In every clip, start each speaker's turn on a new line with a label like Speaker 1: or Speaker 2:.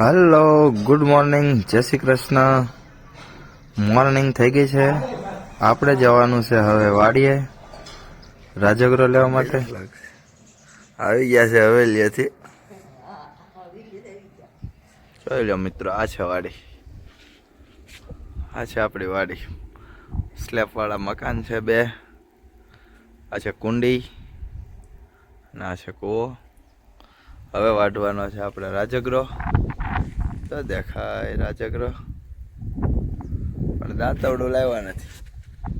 Speaker 1: Hello good morning જય Shri Krishna. Morning થઈ ગઈ છે. આપણે જવાનું છે હવે વાડીએ. રાજગ્રહ લેવા માટે. આવી ગયા છે હવેલીએથી. જોઈ લો મિત્રો, આ છે વાડી. આ છે આપણી વાડી. સ્લેપવાળા મકાન છે બે. આ છે કુંડી અને આ છે કૂવો. હવે વાઢવાનો છે આપણે રાજગરો. તો દેખાય રાજાગ્રહ. પણ દાંતવડું લાવ્યા નથી.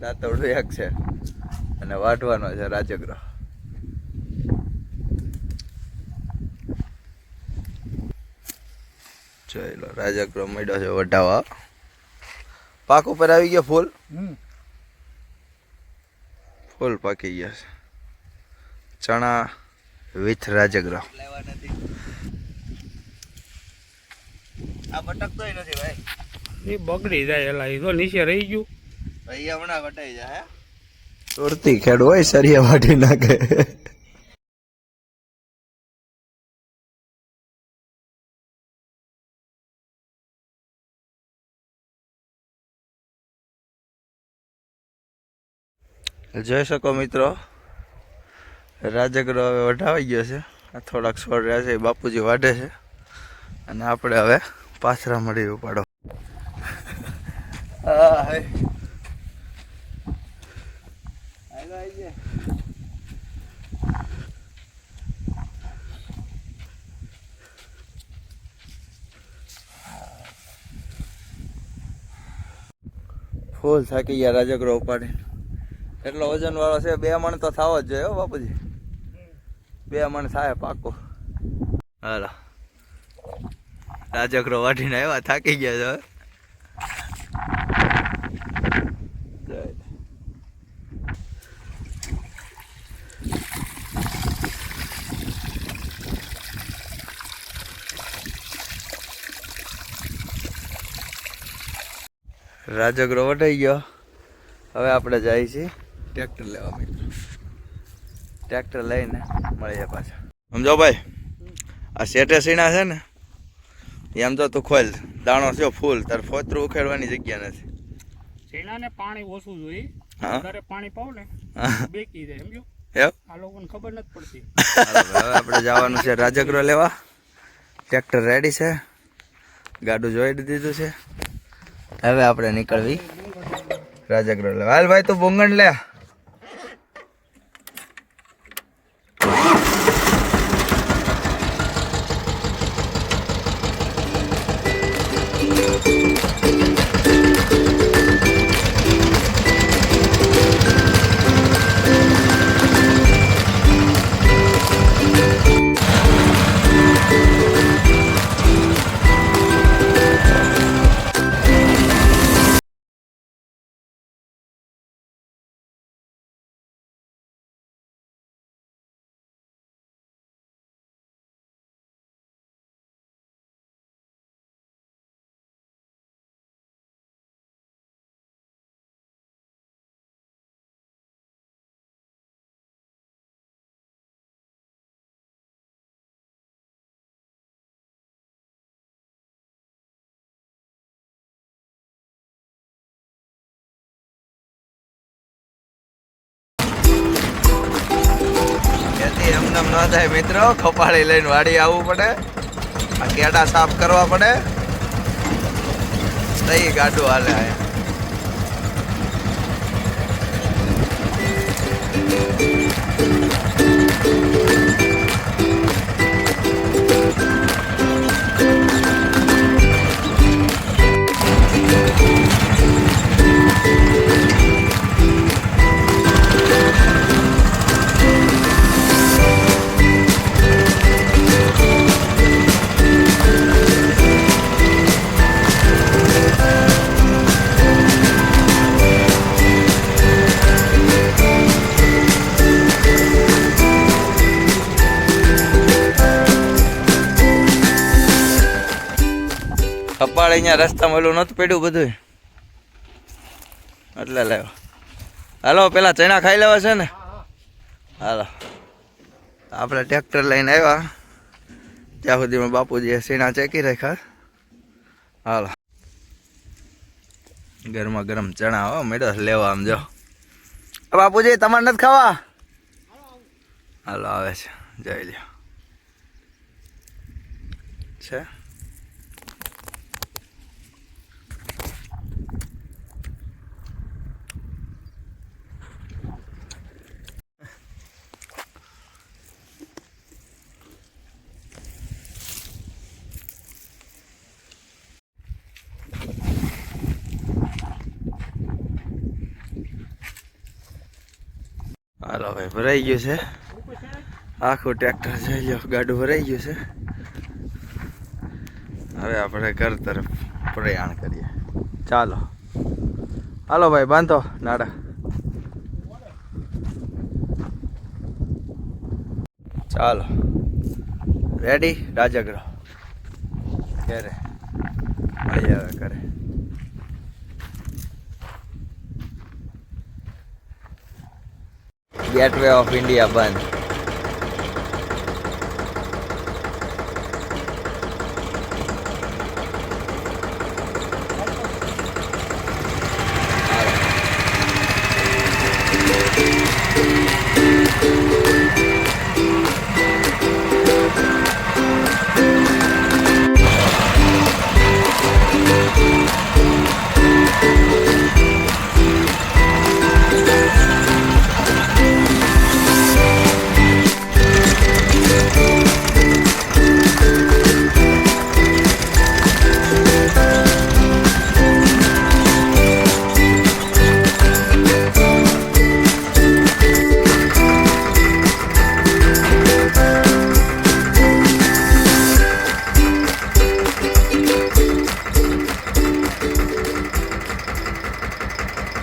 Speaker 1: દાંતવડું એક છે અને વાટવાનો છે રાજગ્રહ. ચાલો લો રાજગરો મળ્યો છે વઢાવા. પાક ઉપર આવી ગયો ફૂલ? ફૂલ પાકી ગયા છે. ચણા વિથ રાજગરો આ ભટકતોય નથી ભાઈ.
Speaker 2: એ બગડી જાય એલા એ તો નીચે રહી ગયું.
Speaker 1: ભાઈ હમણાં વટાઈ જાય સુરતી ખેડ હોય સરિયા વાટી નાખે. જોઈ શકો મિત્રો રાજગરો હવે વઢાવાઈ ગયો છે. આ થોડાક છોડ રહ્યા છે બાપુજી વાઢે છે. અને આપણે હવે પાછરા મળી ઉપાડો ફૂલ થાકી ગયા રાજગરો ઉપાડી. એટલો વજન વાળો છે, બે મણ તો થવો જ જોઈએ બાપુજી. બે મણ થાય પાકો હાલો. રાજગરો વાટીને આવ્યા, થાકી ગયા છે રાજગરો વટાઈ ગયો. હવે આપણે જાય છીએ ટ્રેક્ટર લેવા મિત્રો. ટ્રેક્ટર લઈને મળીએ પાછા. સમજો ભાઈ, આ શેઠે સીણા છે ને એમ તો તું ખોલ દાણો છે ફૂલ તાર ફોતરું ઉખેડવાની જગ્યા નથી.
Speaker 2: શેલાને પાણી ઓછું જોઈએ. વધારે પાણી પાવ ને. બેકી જાય સમજો આ લોકોને ખબર નથી પડતી.
Speaker 1: હવે આપણે જવાનું છે રાજગરો લેવા. ટ્રેક્ટર રેડી છે. ગાડું જોઈ દીધું છે. હવે આપણે નીકળવી. રાજગરો લેવા. હાલ ભાઈ તું બોંગણ લે. એથી ન થાય મિત્રો ખપાળી લઈને વાડી આવવું પડે આ કેડા સાફ કરવા પડે સહી ગાડું હાલે આ. કપાળ અહીંયા રસ્તામાં ઓલું નહોતું પડ્યું બધું એટલે લેવો હાલો, પેલા ચણા ખાઈ લેવા છે ને? હાલો. આપણે ટ્રેક્ટર લઈને આવ્યા. ત્યાં સુધીમાં બાપુજીએ સીણા ચેકી રાખ્યા. હાલો. ગરમા ગરમ ચણા હો મેળો લેવા આમ જો. બાપુજી, તમારે નથી ખાવા? હાલો, આવે છે. જઈ લ્યો. છે? હાલો ભાઈ ભરાઈ ગયું છે. આખું ટ્રેક્ટર જઈ લ્યો ગાડું ભરાઈ ગયું છે. હવે આપણે ઘર તરફ પ્રયાણ કરીએ. ચાલો. હાલો ભાઈ, બાંધો નાડા. ચાલો. રેડી રાજાગ્રહ ક્યારે મળી આવે કરે ગેટવે ઓફ ઇન્ડિયા બંધ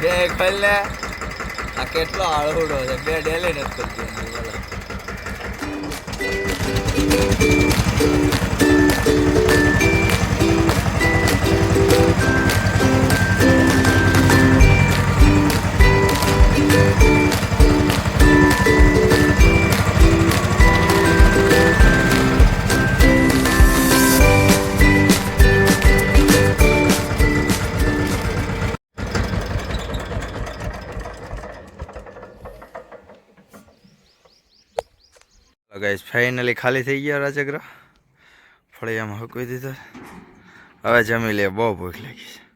Speaker 1: બે ખોલને. આ કેટલો આળહુડો છે. બે ડેલી નથી કરતી એની ગાઈસ ફાઇનલી ખાલી થઈ ગયા રાજગ્રહ. ફળિયામાં હકવી દીધા. હવે જમી લે, બહુ ભૂખ લાગી છે.